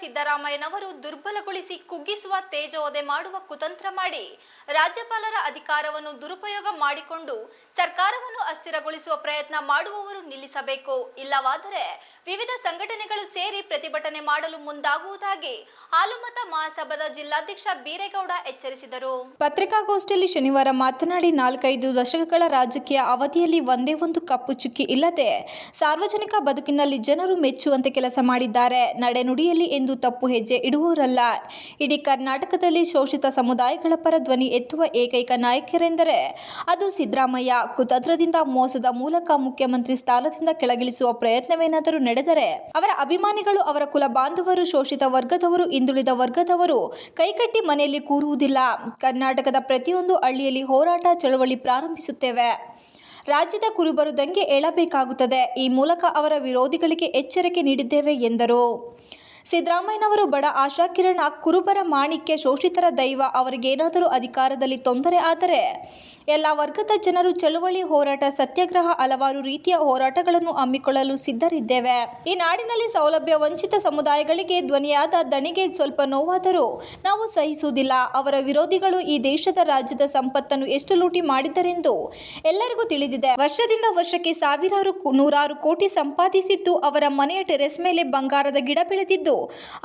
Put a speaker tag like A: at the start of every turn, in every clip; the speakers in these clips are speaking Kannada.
A: ಸಿದ್ದರಾಮಯ್ಯನವರು ದುರ್ಬಲಗೊಳಿಸಿ ಕುಗ್ಗಿಸುವ ತೇಜೋದೆ ಮಾಡುವ ಕುತಂತ್ರ ಮಾಡಿ ರಾಜ್ಯಪಾಲರ ಅಧಿಕಾರವನ್ನು ದುರುಪಯೋಗ ಮಾಡಿಕೊಂಡು ಸರ್ಕಾರವನ್ನು ಅಸ್ಥಿರಗೊಳಿಸುವ ಪ್ರಯತ್ನ ಮಾಡುವವರು ನಿಲ್ಲಿಸಬೇಕು. ಇಲ್ಲವಾದರೆ ವಿವಿಧ ಸಂಘಟನೆಗಳು ಸೇರಿ ಪ್ರತಿಭಟನೆ ಮಾಡಲು ಮುಂದಾಗುವುದಾಗಿ ಹಾಲುಮತ ಮಹಾಸಭಾದ ಜಿಲ್ಲಾಧ್ಯಕ್ಷ ಬೀರೇಗೌಡ ಎಚ್ಚರಿಸಿದರು. ಪತ್ರಿಕಾಗೋಷ್ಠಿಯಲ್ಲಿ ಶನಿವಾರ ಮಾತನಾಡಿ ನಾಲ್ಕೈದು ದಶಕಗಳ ರಾಜಕೀಯ ಅವಧಿಯಲ್ಲಿ ಒಂದೇ ಒಂದು ಕಪ್ಪು ಚುಕ್ಕಿ ಇಲ್ಲದೆ ಸಾರ್ವಜನಿಕ ಬದುಕಿನಲ್ಲಿ ಜನರು ಮೆಚ್ಚುವಂತೆ ಕೆಲಸ ಮಾಡಿದ್ದಾರೆ. ನಡೆನುಡಿಯಲ್ಲಿ ಎಂದು ತಪ್ಪು ಹೆಜ್ಜೆ ಇಡುವವರಲ್ಲ. ಇಡೀ ಕರ್ನಾಟಕದಲ್ಲಿ ಶೋಷಿತ ಸಮುದಾಯಗಳ ಪರ ಧ್ವನಿ ಎತ್ತುವ ಏಕೈಕ ನಾಯಕರೆಂದರೆ ಅದು ಸಿದ್ದರಾಮಯ್ಯ. ಕುತಂತ್ರದಿಂದ ಮೋಸದ ಮೂಲಕ ಮುಖ್ಯಮಂತ್ರಿ ಸ್ಥಾನದಿಂದ ಕೆಳಗಿಳಿಸುವ ಪ್ರಯತ್ನವೇನಾದರೂ ನಡೆದರೆ ಅವರ ಅಭಿಮಾನಿಗಳು, ಅವರ ಕುಲ ಬಾಂಧವರು, ಶೋಷಿತ ವರ್ಗದವರು, ಹಿಂದುಳಿದ ವರ್ಗದವರು ಕೈಕಟ್ಟಿ ಮನೆಯಲ್ಲಿ ಕೂರುವುದಿಲ್ಲ. ಕರ್ನಾಟಕದ ಪ್ರತಿಯೊಂದು ಹಳ್ಳಿಯಲ್ಲಿ ಹೋರಾಟ ಚಳವಳಿ ಪ್ರಾರಂಭಿಸುತ್ತೇವೆ. ರಾಜ್ಯದ ಕುರುಬರು ದಂಗೆ ಏಳಬೇಕಾಗುತ್ತದೆ. ಈ ಮೂಲಕ ಅವರ ವಿರೋಧಿಗಳಿಗೆ ಎಚ್ಚರಿಕೆ ನೀಡಿದ್ದೇವೆ ಎಂದರು. ಸಿದ್ದರಾಮಯ್ಯನವರು ಬಡ ಆಶಾಕಿರಣ ಕುರುಬರ ಮಾಣಿಕ್ಯ ಶೋಷಿತರ ದೈವ ಅವರಿಗೇನಾದರೂ ಅಧಿಕಾರದಲ್ಲಿ ತೊಂದರೆ ಆದರೆ ಎಲ್ಲ ವರ್ಗದ ಜನರು ಚಳುವಳಿ ಹೋರಾಟ ಸತ್ಯಾಗ್ರಹ ಹಲವಾರು ರೀತಿಯ ಹೋರಾಟಗಳನ್ನು ಹಮ್ಮಿಕೊಳ್ಳಲು ಸಿದ್ಧರಿದ್ದೇವೆ. ಈ ನಾಡಿನಲ್ಲಿ ಸೌಲಭ್ಯ ವಂಚಿತ ಸಮುದಾಯಗಳಿಗೆ ಧ್ವನಿಯಾದ ದಣಿಗೆ ಸ್ವಲ್ಪ ನೋವಾದರೂ ನಾವು ಸಹಿಸುವುದಿಲ್ಲ. ಅವರ ವಿರೋಧಿಗಳು ಈ ದೇಶದ ರಾಜ್ಯದ ಸಂಪತ್ತನ್ನು ಎಷ್ಟು ಲೂಟಿ ಮಾಡಿದ್ದರೆಂದು ಎಲ್ಲರಿಗೂ ತಿಳಿದಿದೆ. ವರ್ಷದಿಂದ ವರ್ಷಕ್ಕೆ ಸಾವಿರಾರು ನೂರಾರು ಕೋಟಿ ಸಂಪಾದಿಸಿದ್ದು ಅವರ ಮನೆಯ ಟೆರೆಸ್ ಮೇಲೆ ಬಂಗಾರದ ಗಿಡ ಬೆಳೆದಿದ್ದು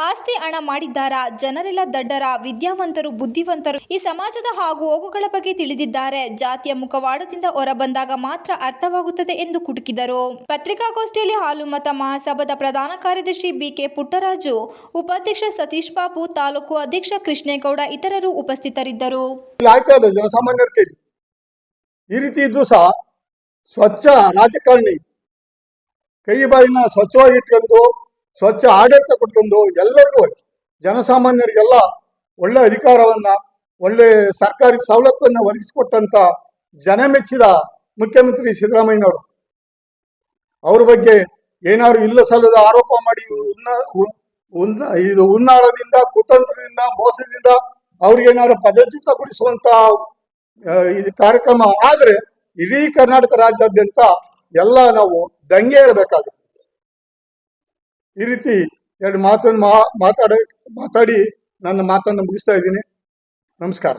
A: ಆಸ್ತಿ ಹಣ ಮಾಡಿದ್ದಾರ ಜನರೆಲ್ಲ ದಡ್ಡರ, ವಿದ್ಯಾವಂತರು, ಬುದ್ಧಿವಂತರು. ಈ ಸಮಾಜದ ಹಾಗೂ ಹೋಗುಗಳ ಬಗ್ಗೆ ತಿಳಿದಿದ್ದಾರೆ. ಜಾತಿಯ ಮುಖವಾಡದಿಂದ ಹೊರಬಂದಾಗ ಮಾತ್ರ ಅರ್ಥವಾಗುತ್ತದೆ ಎಂದು ಕುಟುಕಿದರು. ಪತ್ರಿಕಾಗೋಷ್ಠಿಯಲ್ಲಿ ಹಾಲುಮತ ಮಹಾಸಭಾದ ಪ್ರಧಾನ ಕಾರ್ಯದರ್ಶಿ ಬಿಕೆ ಪುಟ್ಟರಾಜು, ಉಪಾಧ್ಯಕ್ಷ ಸತೀಶ್ ಬಾಬು, ತಾಲೂಕು ಅಧ್ಯಕ್ಷ ಕೃಷ್ಣೇಗೌಡ ಇತರರು ಉಪಸ್ಥಿತರಿದ್ದರು.
B: ಈ ರೀತಿ ಇದ್ರು ಸಹ ಸ್ವಚ್ಛ ರಾಜಕಾರಣಿ ಕೈ ಬಾಯಿನ ಸ್ವಚ್ಛವಾಗಿ ಇಟ್ಕೊಂಡು ಸ್ವಚ್ಛ ಆಡಳಿತ ಕೊಟ್ಕೊಂಡು ಎಲ್ಲರಿಗೂ ಜನಸಾಮಾನ್ಯರಿಗೆಲ್ಲ ಒಳ್ಳೆ ಅಧಿಕಾರವನ್ನ, ಒಳ್ಳೆ ಸರ್ಕಾರಿ ಸವಲತ್ತನ್ನ ಒದಗಿಸಿಕೊಟ್ಟಂತ ಜನ ಮೆಚ್ಚಿದ ಮುಖ್ಯಮಂತ್ರಿ ಸಿದ್ದರಾಮಯ್ಯನವರು. ಅವ್ರ ಬಗ್ಗೆ ಏನಾದ್ರು ಇಲ್ಲ ಸಲ್ಲದ ಆರೋಪ ಮಾಡಿ ಉನ್ನ ಇದು ಹುನ್ನಾರದಿಂದ, ಕುತಂತ್ರದಿಂದ, ಮೋಸದಿಂದ ಅವ್ರಿಗೇನಾದ್ರು ಪದಚ್ಯುತಗೊಳಿಸುವಂತ ಕೊಡಿಸುವಂತ ಇದು ಕಾರ್ಯಕ್ರಮ ಆದ್ರೆ ಇಡೀ ಕರ್ನಾಟಕ ರಾಜ್ಯಾದ್ಯಂತ ಎಲ್ಲ ನಾವು ದಂಗೆ ಹೇಳ್ಬೇಕಾಗುತ್ತೆ. ಈ ರೀತಿ ಎರಡು ಮಾತನ್ನು ಮಾತಾಡ ಮಾತಾಡಿ ನನ್ನ ಮಾತನ್ನು ಮುಗಿಸ್ತಾ ಇದ್ದೀನಿ. ನಮಸ್ಕಾರ.